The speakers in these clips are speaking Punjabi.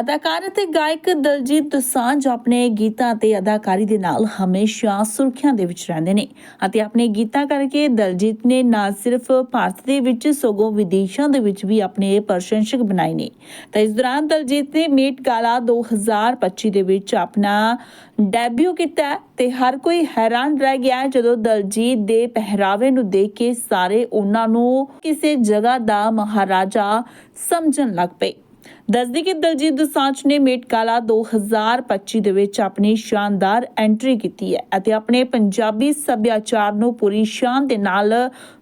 ਅਦਾਕਾਰ ਅਤੇ ਗਾਇਕ ਦਲਜੀਤ ਦੋਸਾਂਝ ਆਪਣੇ ਗੀਤਾਂ ਅਤੇ ਅਦਾਕਾਰੀ ਦੇ ਨਾਲ ਹਮੇਸ਼ਾ ਸੁਰਖੀਆਂ ਦੇ ਵਿੱਚ ਰਹਿੰਦੇ ਨੇ ਅਤੇ ਆਪਣੇ ਗੀਤਾਂ ਕਰਕੇ ਦਲਜੀਤ ਨੇ ਨਾ ਸਿਰਫ ਭਾਰਤ ਦੇ ਵਿੱਚ, ਸਗੋਂ ਵਿਦੇਸ਼ਾਂ ਦੇ ਵਿੱਚ ਵੀ ਆਪਣੇ ਪ੍ਰਸ਼ੰਸਕ ਬਣਾਏ ਨੇ। ਤਾਂ ਇਸ ਦੌਰਾਨ ਦਲਜੀਤ ਨੇ ਮੇਟ ਗਾਲਾ 2025 ਦੇ ਵਿੱਚ ਆਪਣਾ ਡੈਬਿਊ ਕੀਤਾ ਤੇ ਹਰ ਕੋਈ ਹੈਰਾਨ ਰਹਿ ਗਿਆ ਜਦੋਂ ਦਲਜੀਤ ਦੇ ਪਹਿਰਾਵੇ ਨੂੰ ਦੇਖ ਕੇ ਸਾਰੇ ਉਹਨਾਂ ਨੂੰ ਕਿਸੇ ਜਗ੍ਹਾ ਦਾ ਮਹਾਰਾਜਾ ਸਮਝਣ ਲੱਗ ਪਏ। ਦੱਸਦੀ ਕਿ ਦਲਜੀਤ ਦੋਸਾਂਝ ਨੇ ਮੇਟ ਗਾਲਾ 2025 ਦੇ ਵਿੱਚ ਆਪਣੀ ਸ਼ਾਨਦਾਰ ਐਂਟਰੀ ਕੀਤੀ ਹੈ ਅਤੇ ਆਪਣੇ ਪੰਜਾਬੀ ਸੱਭਿਆਚਾਰ ਨੂੰ ਪੂਰੀ ਸ਼ਾਨ ਦੇ ਨਾਲ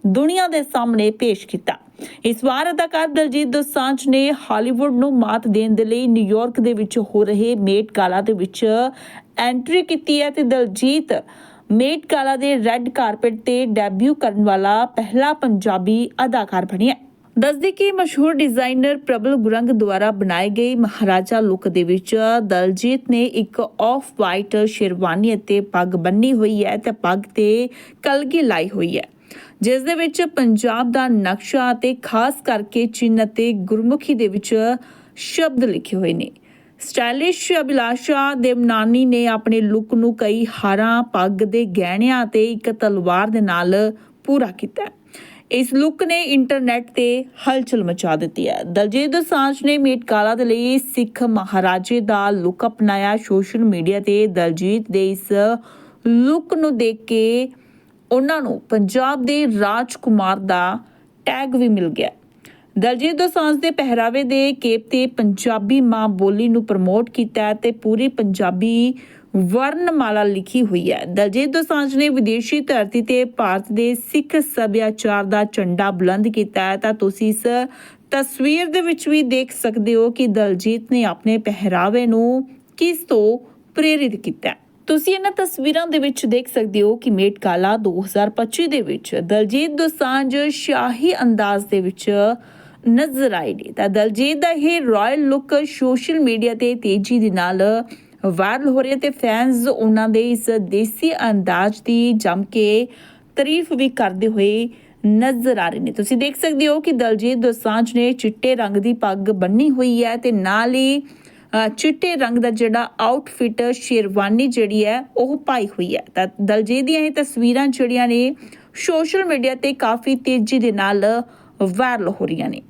ਦੁਨੀਆ ਦੇ ਸਾਹਮਣੇ ਪੇਸ਼ ਕੀਤਾ। ਇਸ ਵਾਰ ਅਦਾਕਾਰ ਦਲਜੀਤ ਦੋਸਾਂਝ ਨੇ ਹਾਲੀਵੁੱਡ ਨੂੰ ਮਾਤ ਦੇਣ ਦੇ ਲਈ ਨਿਊਯਾਰਕ ਦੇ ਵਿੱਚ ਹੋ ਰਹੇ ਮੇਟ ਗਾਲਾ ਦੇ ਵਿੱਚ ਐਂਟਰੀ ਕੀਤੀ ਹੈ ਤੇ ਦਲਜੀਤ ਮੇਟ ਗਾਲਾ ਦੇ ਰੈੱਡ ਕਾਰਪਟ ਤੇ ਡੈਬਿਊ ਕਰਨ ਵਾਲਾ ਪਹਿਲਾ ਪੰਜਾਬੀ ਅਦਾਕਾਰ ਬਣਿਆ। ਦੱਸਦੇ ਕਿ ਮਸ਼ਹੂਰ ਡਿਜ਼ਾਈਨਰ ਪ੍ਰਬਲ ਗੁਰੰਗ ਦੁਆਰਾ ਬਣਾਏ ਗਏ ਮਹਾਰਾਜਾ ਲੁੱਕ ਦੇ ਵਿੱਚ ਦਲਜੀਤ ਨੇ ਇੱਕ ਆਫ ਵਾਈਟ ਸ਼ੇਰਵਾਨੀ ਅਤੇ ਪੱਗ ਬੰਨੀ ਹੋਈ ਹੈ ਤੇ ਪੱਗ ਤੇ ਕਲਗੀ ਲਾਈ ਹੋਈ ਹੈ। ਜਿਸ ਦੇ ਵਿੱਚ ਪੰਜਾਬ ਦਾ ਨਕਸ਼ਾ ਅਤੇ ਖਾਸ ਕਰਕੇ ਚਿੰਨ੍ਹ ਅਤੇ ਗੁਰਮੁਖੀ ਦੇ ਵਿੱਚ ਸ਼ਬਦ ਲਿਖੇ ਹੋਏ ਨੇ। ਸਟਾਈਲਿਸ਼ ਅਭਿਲਾਸ਼ਾ ਦੇਵਨਾਨੀ ਨੇ ਆਪਣੇ ਲੁੱਕ ਨੂੰ ਕਈ ਹਾਰਾਂ, ਪੱਗ ਦੇ ਗਹਿਣਿਆਂ ਅਤੇ ਇੱਕ ਤਲਵਾਰ ਦੇ ਨਾਲ ਪੂਰਾ ਕੀਤਾ ਇਸ ਲੁੱਕ ਨੇ ਇੰਟਰਨੈਟ ਤੇ ਹਲਚਲ ਮਚਾ ਦਿੱਤੀ ਹੈ। ਦਲਜੀਤ ਦੋਸਾਂਝ ਨੇ ਮੀਟ ਗਾਲਾ ਦੇ ਲਈ ਸਿੱਖ ਮਹਾਰਾਜੇ ਦਾ ਲੁੱਕ ਅਪਣਾਇਆ। ਸੋਸ਼ਲ ਮੀਡੀਆ ਤੇ ਦਲਜੀਤ ਦੇ ਇਸ ਲੁੱਕ ਨੂੰ ਦੇਖ ਕੇ ਉਹਨਾਂ ਨੂੰ ਪੰਜਾਬ ਦੇ ਰਾਜਕੁਮਾਰ ਦਾ ਟੈਗ ਵੀ ਮਿਲ ਗਿਆ। ਦਲਜੀਤ ਦੋਸਾਂਝ ਦੇ ਪਹਿਰਾਵੇ ਦੇ ਕੇਪ ਤੇ ਪੰਜਾਬੀ ਮਾਂ ਬੋਲੀ ਨੂੰ ਪ੍ਰਮੋਟ ਕੀਤਾ ਤੇ ਪੂਰੀ ਪੰਜਾਬੀ ਵਰਨਮਾਲਾ ਲਿਖੀ ਹੋਈ ਹੈ। ਦਲਜੀਤ ਦੋਸਾਂਝ ਨੇ ਵਿਦੇਸ਼ੀ ਧਰਤੀ ਤੇ ਭਾਰਤ ਦੇ ਸਿੱਖ ਸੱਭਿਆਚਾਰ ਦਾ ਝੰਡਾ ਬੁਲੰਦ ਕੀਤਾ ਹੈ। ਤਾਂ ਤੁਸੀਂ ਇਸ ਤਸਵੀਰ ਦੇ ਵਿੱਚ ਵੀ ਦੇਖ ਸਕਦੇ ਹੋ ਕਿ ਦਲਜੀਤ ਨੇ ਆਪਣੇ ਪਹਿਰਾਵੇ ਨੂੰ ਕਿਸ ਤੋਂ ਪ੍ਰੇਰਿਤ ਕੀਤਾ ਤੁਸੀਂ ਇਹਨਾਂ ਤਸਵੀਰਾਂ ਦੇ ਵਿੱਚ ਦੇਖ ਸਕਦੇ ਹੋ ਕਿ ਮੇਟ ਗਾਲਾ 2025 ਦੇ ਵਿੱਚ ਦਲਜੀਤ ਦੋਸਾਂਝ ਸ਼ਾਹੀ ਅੰਦਾਜ਼ ਦੇ ਵਿੱਚ ਨਜ਼ਰ ਆਏ ਨੇ। ਤਾਂ ਦਲਜੀਤ ਦਾ ਇਹ ਰਾਇਲ ਲੁੱਕ ਸੋਸ਼ਲ ਮੀਡੀਆ ਤੇ ਤੇਜ਼ੀ ਦੇ ਨਾਲ ਵਾਇਰਲ ਹੋ ਰਿਹਾ ਤੇ ਫੈਨਸ ਉਹਨਾਂ ਦੇ ਇਸ ਦੇਸੀ ਅੰਦਾਜ਼ ਦੀ ਜੰਮ ਕੇ ਤਾਰੀਫ ਵੀ ਕਰਦੇ ਹੋਏ ਨਜ਼ਰ ਆ ਰਹੇ ਨੇ। ਤੁਸੀਂ ਦੇਖ ਸਕਦੇ ਹੋ ਕਿ ਦਲਜੀਤ ਦੋਸਾਂਝ ਨੇ ਚਿੱਟੇ ਰੰਗ ਦੀ ਪੱਗ ਬੰਨੀ ਹੋਈ ਹੈ ਤੇ ਨਾਲ ਹੀ ਚਿੱਟੇ ਰੰਗ ਦਾ ਜਿਹੜਾ ਆਊਟਫਿਟ ਸ਼ੇਰਵਾਨੀ ਜਿਹੜੀ ਹੈ ਉਹ ਪਾਈ ਹੋਈ ਹੈ। ਤਾਂ ਦਲਜੀਤ ਦੀਆਂ ਇਹ ਤਸਵੀਰਾਂ ਜਿਹੜੀਆਂ ਨੇ ਸੋਸ਼ਲ ਮੀਡੀਆ ਤੇ ਕਾਫੀ ਤੇਜ਼ੀ ਦੇ ਨਾਲ ਵਾਇਰਲ ਹੋ ਰਹੀਆਂ ਨੇ।